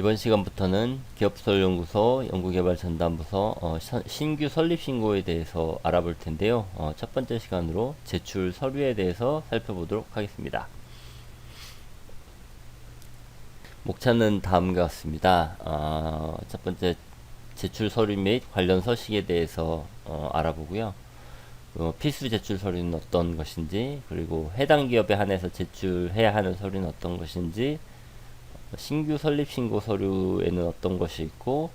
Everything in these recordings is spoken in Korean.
이번 시간부터는 기업설연구소 연구개발전담부서 어, 시- 신규 설립 신고에 대해서 알아볼 텐데요. 어, 첫 번째 시간으로 제출 서류에 대해서 살펴보도록 하겠습니다. 목차는 다음과 같습니다. 어, 첫 번째 제출 서류 및 관련 서식에 대해서 어, 알아보고요. 어, 필수 제출 서류는 어떤 것인지, 그리고 해당 기업에 한해서 제출해야 하는 서류는 어떤 것인지, 신규 설립 신고 서류에는 어떤 것이 있고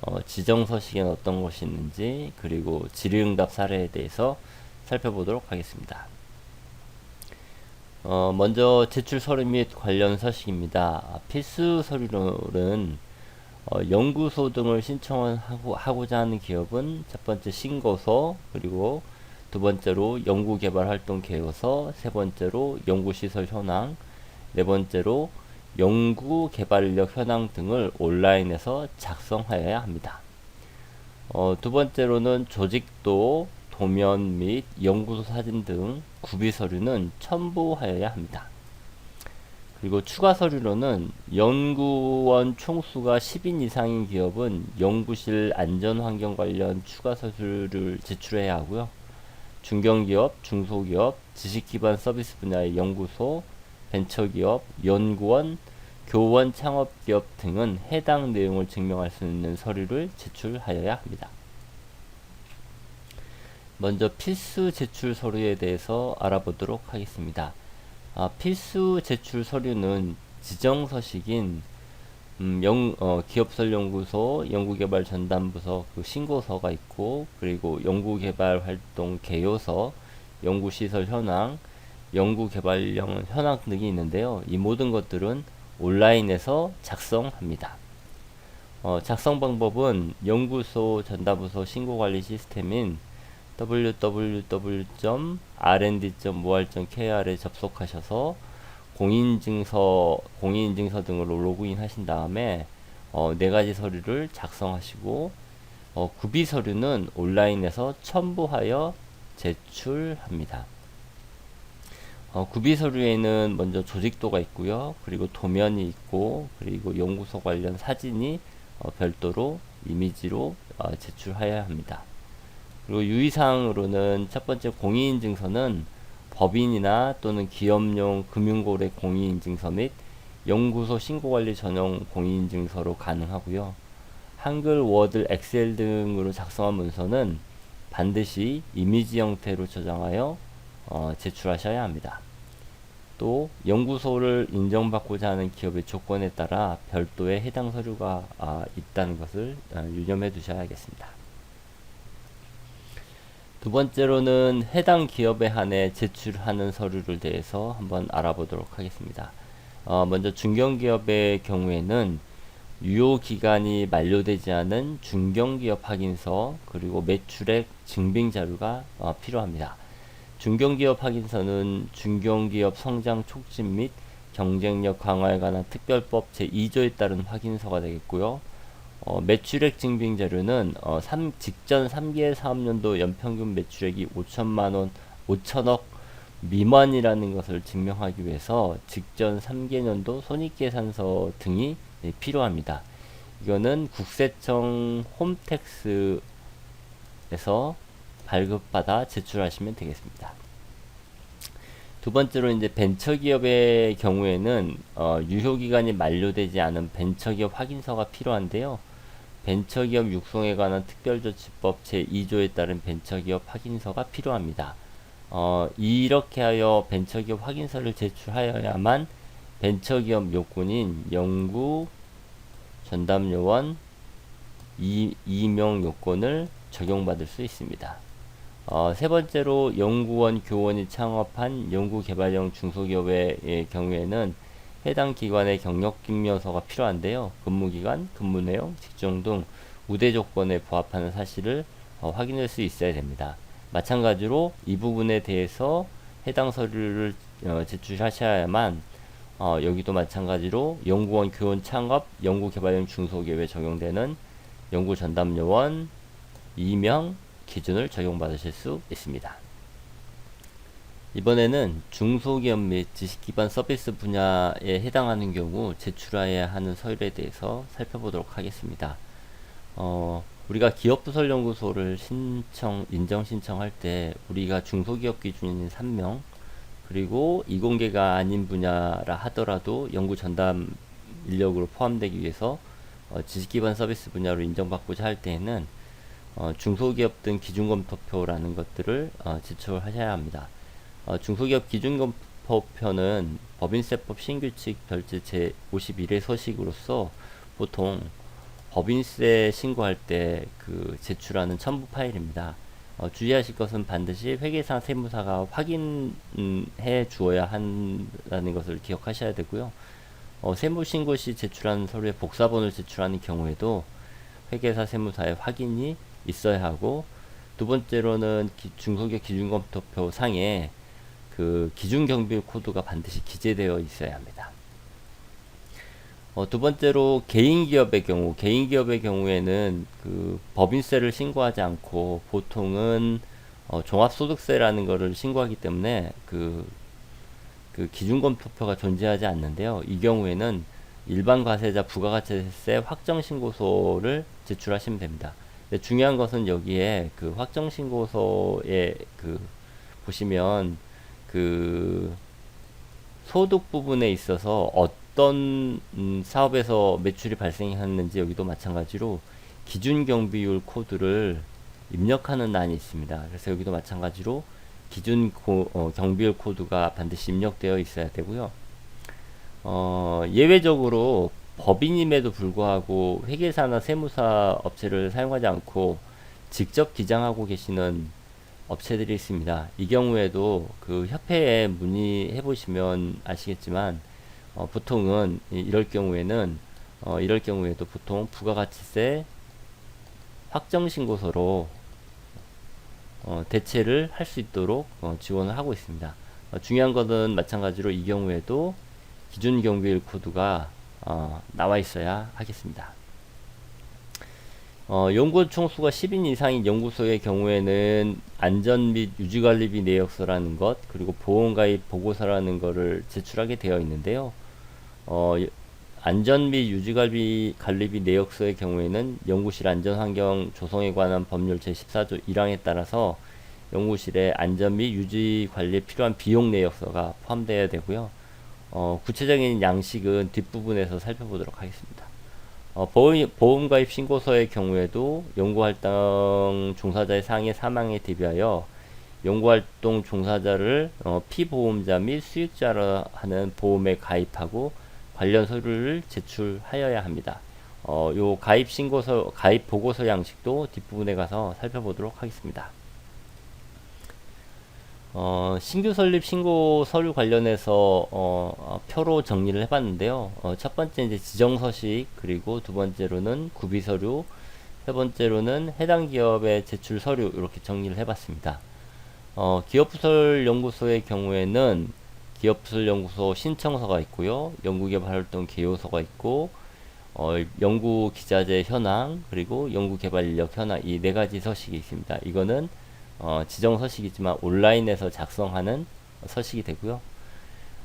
어, 지정 서식에는 어떤 것이 있는지 그리고 질의응답 사례에 대해서 살펴보도록 하겠습니다. 어, 먼저 제출 서류 및 관련 서식입니다. 아, 필수 서류는 어, 연구소 등을 신청하고자 하는 기업은 첫 번째 신고서 그리고 두 번째로 연구개발 활동 계획서 세 번째로 연구시설 현황 네 번째로 연구 개발력 현황 등을 온라인에서 작성하여야 합니다. 어, 두 번째로는 조직도, 도면 및 연구소 사진 등 구비 서류는 첨부하여야 합니다. 그리고 추가 서류로는 연구원 총수가 10인 이상인 기업은 연구실 안전환경 관련 추가 서류를 제출해야 하고요. 중견기업, 중소기업, 지식기반 서비스 분야의 연구소, 벤처기업, 연구원, 교원 창업기업 등은 해당 내용을 증명할 수 있는 서류를 제출하여야 합니다. 먼저 필수 제출 서류에 대해서 알아보도록 하겠습니다. 아, 필수 제출 서류는 지정 서식인 음, 영, 어, 기업설연구소, 연구개발 전담부서 그 신고서가 있고 그리고 연구개발 활동 개요서, 연구시설 현황, 연구 개발령 현황 등이 있는데요. 이 모든 것들은 온라인에서 작성합니다. 어, 작성 방법은 연구소 전담부서 신고관리 시스템인 www.rnd.moal.kr에 접속하셔서 공인증서, 공인인증서 등으로 로그인 하신 다음에 어, 네 가지 서류를 작성하시고 어, 구비 서류는 온라인에서 첨부하여 제출합니다. 어, 구비 서류에는 먼저 조직도가 있고요. 그리고 도면이 있고 그리고 연구소 관련 사진이 어, 별도로 이미지로 어, 제출해야 합니다. 그리고 유의사항으로는 첫 번째 공인인증서는 법인이나 또는 기업용 금융거래 공인인증서 및 연구소 신고관리 전용 공인인증서로 가능하고요. 한글, 워드, 엑셀 등으로 작성한 문서는 반드시 이미지 형태로 저장하여 어, 제출하셔야 합니다. 또 연구소를 인정받고자 하는 기업의 조건에 따라 별도의 해당 서류가 아, 있다는 것을 아, 유념해 두셔야겠습니다. 두 번째로는 해당 기업에 한해 제출하는 서류를 대해서 한번 알아보도록 하겠습니다. 어, 먼저 중견기업의 경우에는 유효 기간이 만료되지 않은 중견기업 확인서 그리고 매출액 증빙 자료가 어, 필요합니다. 중견기업 확인서는 중견기업 성장 촉진 및 경쟁력 강화에 관한 특별법 제2조에 따른 확인서가 되겠고요. 어, 매출액 증빙 자료는 어, 3, 직전 3개월 사업년도 연평균 매출액이 5천만 원, 5천억 미만이라는 것을 증명하기 위해서 직전 3개년도 손익계산서 등이 네, 필요합니다. 이거는 국세청 홈택스에서 발급받아 제출하시면 되겠습니다. 두 번째로 이제 벤처기업의 경우에는 어, 유효기간이 만료되지 않은 벤처기업 확인서가 필요한데요. 벤처기업 육성에 관한 특별조치법 제2조에 따른 벤처기업 확인서가 필요합니다. 어, 이렇게 하여 벤처기업 확인서를 제출하여야만 벤처기업 요건인 연구 전담요원 이, 이명 요건을 적용받을 수 있습니다. 어, 세 번째로 연구원 교원이 창업한 연구개발형 중소기업의 예, 경우에는 해당 기관의 경력 증명서가 필요한데요. 근무기간, 근무 내용, 직종 등 우대 조건에 부합하는 사실을 어, 확인할 수 있어야 됩니다. 마찬가지로 이 부분에 대해서 해당 서류를 어, 제출하셔야만 어, 여기도 마찬가지로 연구원 교원 창업 연구개발형 중소기업에 적용되는 연구전담요원 이명 기준을 적용받으실 수 있습니다. 이번에는 중소기업 및 지식기반 서비스 분야에 해당하는 경우 제출해야 하는 서류에 대해서 살펴보도록 하겠습니다. 어, 우리가 기업부설연구소를 신청, 인정 신청할 때 우리가 중소기업 기준인 3명 그리고 이공계가 아닌 분야라 하더라도 연구 전담 인력으로 포함되기 위해서 어, 지식기반 서비스 분야로 인정받고자 할 때에는 어, 중소기업 등 기준검토표라는 것들을 어, 제출하셔야 합니다. 어, 중소기업 기준검토표는 법인세법 신규칙 별제 제 51의 서식으로서 보통 법인세 신고할 때 그 제출하는 첨부 파일입니다. 어, 주의하실 것은 반드시 회계사 세무사가 확인해 주어야 한다는 것을 기억하셔야 되고요. 어, 세무신고 시 제출한 서류에 복사본을 제출하는 경우에도 회계사 세무사의 확인이 있어야 하고 두 번째로는 기, 중소기업 기준검토표 상에 그 기준 경비 코드가 반드시 기재되어 있어야 합니다. 어, 두 번째로 개인 기업의 경우, 개인 기업의 경우에는 그 법인세를 신고하지 않고 보통은 어, 종합소득세라는 것을 신고하기 때문에 그, 그 기준검토표가 존재하지 않는데요. 이 경우에는 일반 과세자 부가가치세 확정 신고서를 제출하시면 됩니다. 중요한 것은 여기에 그 확정 신고서에 그 보시면 그 소득 부분에 있어서 어떤 음, 사업에서 매출이 발생했는지 여기도 마찬가지로 기준 경비율 코드를 입력하는 난이 있습니다. 그래서 여기도 마찬가지로 기준 고, 어, 경비율 코드가 반드시 입력되어 있어야 되고요. 어, 예외적으로 법인임에도 불구하고 회계사나 세무사 업체를 사용하지 않고 직접 기장하고 계시는 업체들이 있습니다. 이 경우에도 그 협회에 문의해 보시면 아시겠지만 어, 보통은 이럴 경우에는 어, 이럴 경우에도 보통 부가가치세 확정신고서로 어, 대체를 할 수 있도록 어, 지원을 하고 있습니다. 어, 중요한 것은 마찬가지로 이 경우에도 기준 경비일 코드가 어, 나와 있어야 하겠습니다. 어, 연구 총수가 10인 이상인 연구소의 경우에는 안전 및 유지관리비 내역서라는 것, 그리고 보험가입 보고서라는 것을 제출하게 되어 있는데요. 어, 안전 및 유지관리 관리비 내역서의 경우에는 연구실 안전환경 조성에 관한 법률 제14조 1항에 따라서 연구실의 안전 및 유지 관리에 필요한 비용 내역서가 포함되어야 되고요. 어, 구체적인 양식은 뒷부분에서 살펴보도록 하겠습니다. 어, 보험, 보험 가입 신고서의 경우에도 연구활동 종사자의 상해 사망에 대비하여 연구활동 종사자를 어, 피보험자 및 수익자로 하는 보험에 가입하고 관련 서류를 제출하여야 합니다. 어, 요 가입 신고서, 가입 보고서 양식도 뒷부분에 가서 살펴보도록 하겠습니다. 어, 신규 설립 신고 서류 관련해서 어, 어, 표로 정리를 해봤는데요. 어, 첫 번째 이제 지정 서식 그리고 두 번째로는 구비 서류, 세 번째로는 해당 기업의 제출 서류 이렇게 정리를 해봤습니다. 어, 기업부설 연구소의 경우에는 기업부설 연구소 신청서가 있고요, 연구개발 활동 개요서가 있고, 어, 연구 기자재 현황 그리고 연구개발 인력 현황 이 네 가지 서식이 있습니다. 이거는 어, 지정 서식이지만 온라인에서 작성하는 서식이 되고요.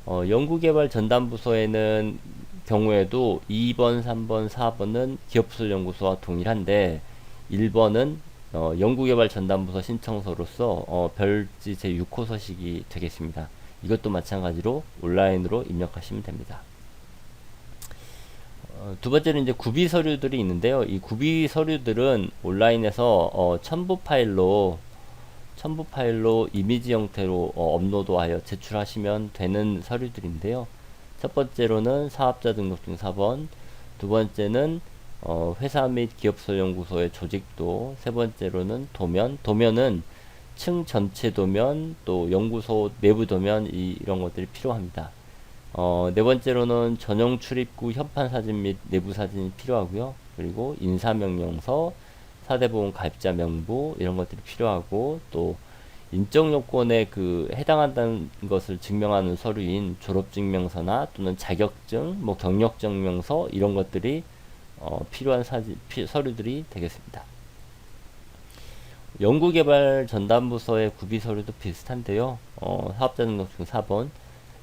어, 연구개발 전담부서에는 경우에도 2번, 3번, 4번은 기업부설연구소와 동일한데 1번은 어, 연구개발 전담부서 신청서로서 어, 별지 제6호 서식이 되겠습니다. 이것도 마찬가지로 온라인으로 입력하시면 됩니다. 어, 두 번째는 이제 구비 서류들이 있는데요. 이 구비 서류들은 온라인에서 어, 첨부 파일로 첨부 파일로 이미지 형태로 어, 업로드하여 제출하시면 되는 서류들인데요. 첫 번째로는 사업자 등록증 4번, 두 번째는 어, 회사 및 기업소 연구소의 조직도, 세 번째로는 도면, 도면은 층 전체 도면, 또 연구소 내부 도면 이, 이런 것들이 필요합니다. 어, 네 번째로는 전용 출입구 현판 사진 및 내부 사진이 필요하고요. 그리고 인사명령서, 사대보험 가입자 명부 이런 것들이 필요하고 또 인적 요건에 그 해당한다는 것을 증명하는 서류인 졸업증명서나 또는 자격증, 뭐 경력증명서 이런 것들이 어, 필요한 사지, 피, 서류들이 되겠습니다. 연구개발 전담부서의 구비 서류도 비슷한데요. 어, 사업자 등록증 4번,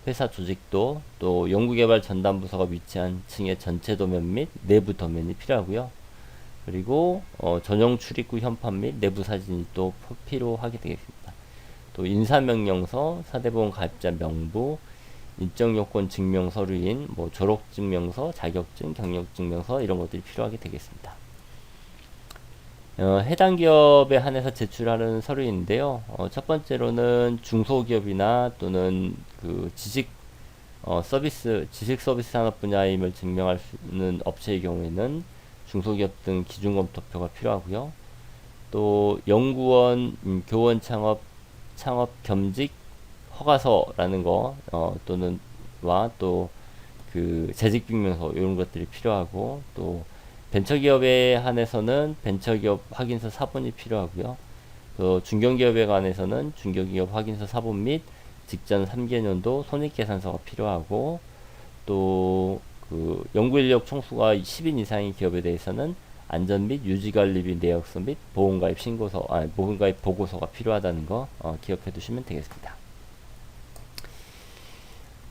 회사 조직도, 또 연구개발 전담부서가 위치한 층의 전체 도면 및 내부 도면이 필요하고요. 그리고 어, 전용 출입구 현판 및 내부 사진이 또 피- 필요하게 되겠습니다. 또 인사명령서, 사대보험 가입자 명부, 인적요건 증명 서류인 뭐 졸업증명서, 자격증, 경력증명서 이런 것들이 필요하게 되겠습니다. 어, 해당 기업에 한해서 제출하는 서류인데요. 어, 첫 번째로는 중소기업이나 또는 그 지식 어, 서비스, 지식 서비스 산업 분야임을 증명할 수 있는 업체의 경우에는 중소기업 등 기준검토표가 필요하고요. 또 연구원, 음, 교원 창업, 창업 겸직 허가서라는 거, 어, 또는 와 또 그 재직 증명서 이런 것들이 필요하고 또 벤처기업에 한해서는 벤처기업 확인서 사본이 필요하고요. 또 중견기업에 관해서는 중견기업 확인서 사본 및 직전 3개년도 손익계산서가 필요하고 또 그 연구인력 총수가 10인 이상의 기업에 대해서는 안전 및 유지관리비 내역서 및 보험가입 신고서, 아, 보험가입 보고서가 필요하다는 거 어, 기억해 두시면 되겠습니다.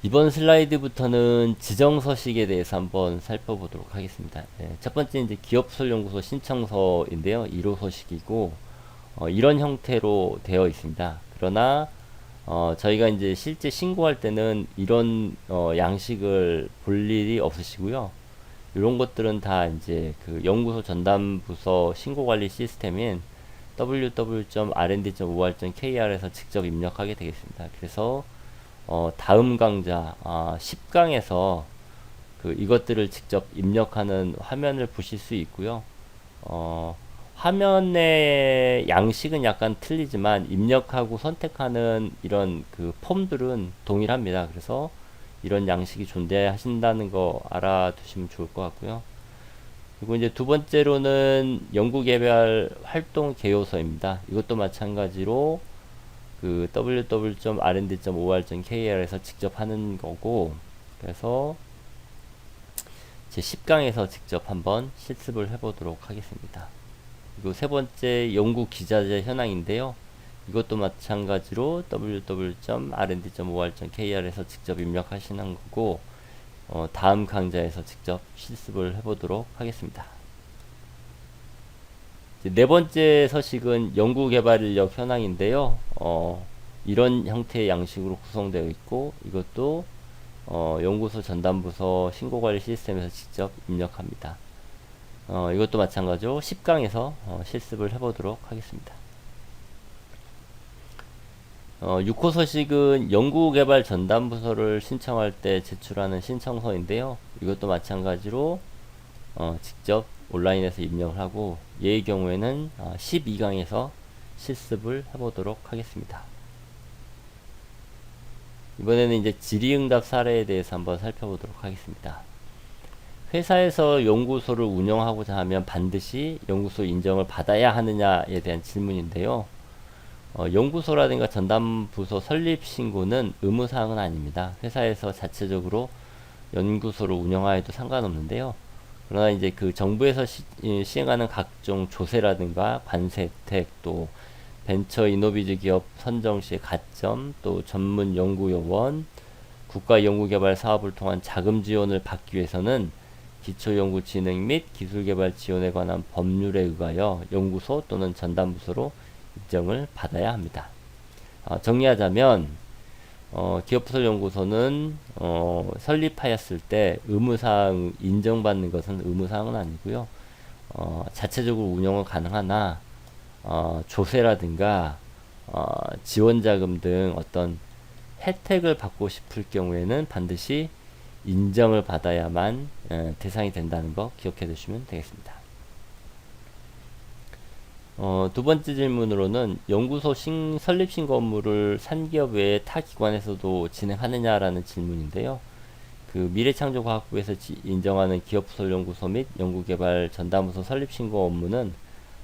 이번 슬라이드부터는 지정서식에 대해서 한번 살펴보도록 하겠습니다. 네, 첫 번째 이제 기업설연구소 신청서인데요. 1호 서식이고 어, 이런 형태로 되어 있습니다. 그러나 어, 저희가 이제 실제 신고할 때는 이런 어, 양식을 볼 일이 없으시고요. 이런 것들은 다 이제 그 연구소 전담 부서 신고 관리 시스템인 www.rnd.or.kr에서 직접 입력하게 되겠습니다. 그래서 어, 다음 강좌 아, 10강에서 그 이것들을 직접 입력하는 화면을 보실 수 있고요. 어, 화면의 양식은 약간 틀리지만 입력하고 선택하는 이런 그 폼들은 동일합니다. 그래서 이런 양식이 존재하신다는 거 알아두시면 좋을 것 같고요. 그리고 이제 두 번째로는 연구개발 활동 개요서입니다. 이것도 마찬가지로 그 www.rnd.or.kr에서 직접 하는 거고 그래서 제 10강에서 직접 한번 실습을 해보도록 하겠습니다. 그리고 세 번째 연구 기자재 현황인데요. 이것도 마찬가지로 www.rnd.or.kr에서 직접 입력하시는 거고 어, 다음 강좌에서 직접 실습을 해보도록 하겠습니다. 네 번째 서식은 연구개발 인력 현황인데요. 어, 이런 형태의 양식으로 구성되어 있고 이것도 어, 연구소 전담부서 신고관리 시스템에서 직접 입력합니다. 어, 이것도 마찬가지로 10강에서 어, 실습을 해보도록 하겠습니다. 어, 6호 서식은 연구개발 전담부서를 신청할 때 제출하는 신청서인데요. 이것도 마찬가지로 어, 직접 온라인에서 입력을 하고 얘의 경우에는 어, 12강에서 실습을 해보도록 하겠습니다. 이번에는 이제 질의응답 사례에 대해서 한번 살펴보도록 하겠습니다. 회사에서 연구소를 운영하고자 하면 반드시 연구소 인정을 받아야 하느냐에 대한 질문인데요. 어, 연구소라든가 전담부서 설립 신고는 의무사항은 아닙니다. 회사에서 자체적으로 연구소를 운영하여도 상관없는데요. 그러나 이제 그 정부에서 시, 이, 시행하는 각종 조세라든가 관세 혜택 또 벤처 이노비즈 기업 선정 시의 가점 또 전문 연구 요원 국가 연구개발 사업을 통한 자금 지원을 받기 위해서는 기초연구 진행 및 기술개발 지원에 관한 법률에 의하여 연구소 또는 전담부서로 인정을 받아야 합니다. 어, 정리하자면 어, 기업부설연구소는 어, 설립하였을 때 의무사항 인정받는 것은 의무사항은 아니고요. 어, 자체적으로 운영은 가능하나 어, 조세라든가 어, 지원자금 등 어떤 혜택을 받고 싶을 경우에는 반드시 인정을 받아야만 에, 대상이 된다는 거 기억해 두시면 되겠습니다. 어, 두 번째 질문으로는 연구소 신, 설립 신고 업무를 산기업 외에 타 기관에서도 진행하느냐라는 질문인데요. 그 미래창조과학부에서 지, 인정하는 기업부설연구소 및 연구개발 전담부서 설립 신고 업무는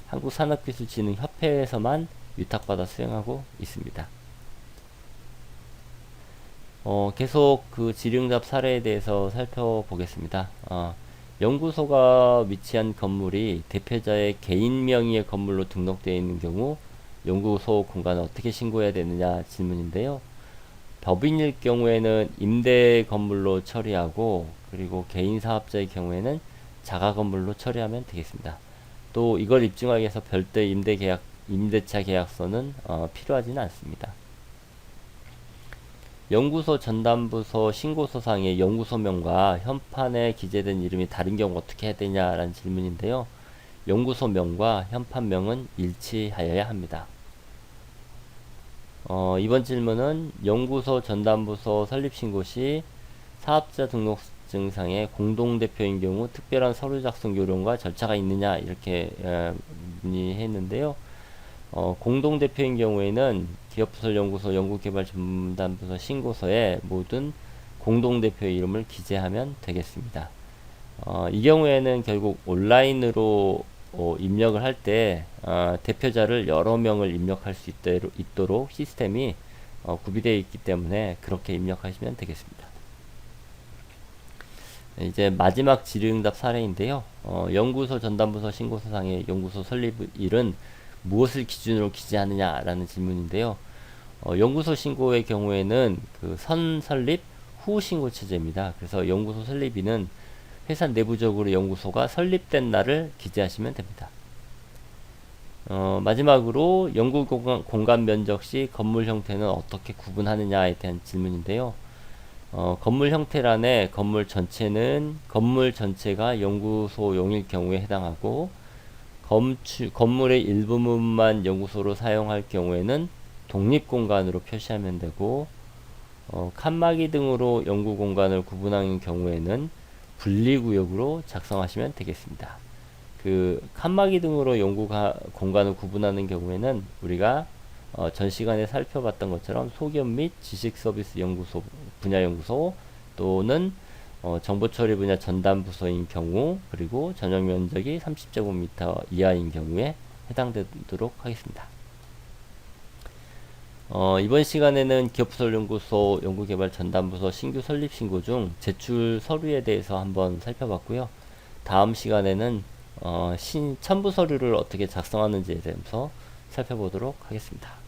한국산업기술진흥협회에서만 위탁받아 수행하고 있습니다. 어, 계속 그 질의응답 사례에 대해서 살펴보겠습니다. 어, 연구소가 위치한 건물이 대표자의 개인 명의의 건물로 등록되어 있는 경우 연구소 공간을 어떻게 신고해야 되느냐 질문인데요. 법인일 경우에는 임대 건물로 처리하고 그리고 개인 사업자의 경우에는 자가 건물로 처리하면 되겠습니다. 또 이걸 입증하기 위해서 별도 임대 계약 임대차 계약서는 어, 필요하지는 않습니다. 연구소 전담부서 신고서상의 연구소명과 현판에 기재된 이름이 다른 경우 어떻게 해야 되냐라는 질문인데요. 연구소명과 현판명은 일치하여야 합니다. 어, 이번 질문은 연구소 전담부서 설립신고 시 사업자 등록증상의 공동대표인 경우 특별한 서류 작성 요령과 절차가 있느냐 이렇게 에, 문의했는데요. 어, 공동대표인 경우에는 기업부설연구소 연구개발 전담부서 신고서에 모든 공동대표의 이름을 기재하면 되겠습니다. 어, 이 경우에는 결국 온라인으로 어, 입력을 할때 어, 대표자를 여러 명을 입력할 수 있도록, 있도록 시스템이 어, 구비되어 있기 때문에 그렇게 입력하시면 되겠습니다. 이제 마지막 질의응답 사례인데요. 어, 연구소 전담부서 신고서상의 연구소 설립 일은 무엇을 기준으로 기재하느냐라는 질문인데요. 어, 연구소 신고의 경우에는 그 선 설립 후 신고 체제입니다. 그래서 연구소 설립일은 회사 내부적으로 연구소가 설립된 날을 기재하시면 됩니다. 어, 마지막으로 연구 공간, 공간 면적 시 건물 형태는 어떻게 구분하느냐에 대한 질문인데요. 어, 건물 형태란에 건물 전체는 건물 전체가 연구소용일 경우에 해당하고 건축, 건물의 일부분만 연구소로 사용할 경우에는 독립 공간으로 표시하면 되고 어, 칸막이 등으로 연구 공간을 구분하는 경우에는 분리구역으로 작성하시면 되겠습니다. 그 칸막이 등으로 연구 공간을 구분하는 경우에는 우리가 어, 전 시간에 살펴봤던 것처럼 소기업 및 지식 서비스 연구소 분야 연구소 또는 어, 정보처리 분야 전담 부서인 경우 그리고 전용 면적이 30제곱미터 이하인 경우에 해당되도록 하겠습니다. 어, 이번 시간에는 기업부설연구소 연구개발 전담부서 신규 설립 신고 중 제출 서류에 대해서 한번 살펴봤고요. 다음 시간에는 어, 신, 첨부 서류를 어떻게 작성하는지에 대해서 살펴보도록 하겠습니다.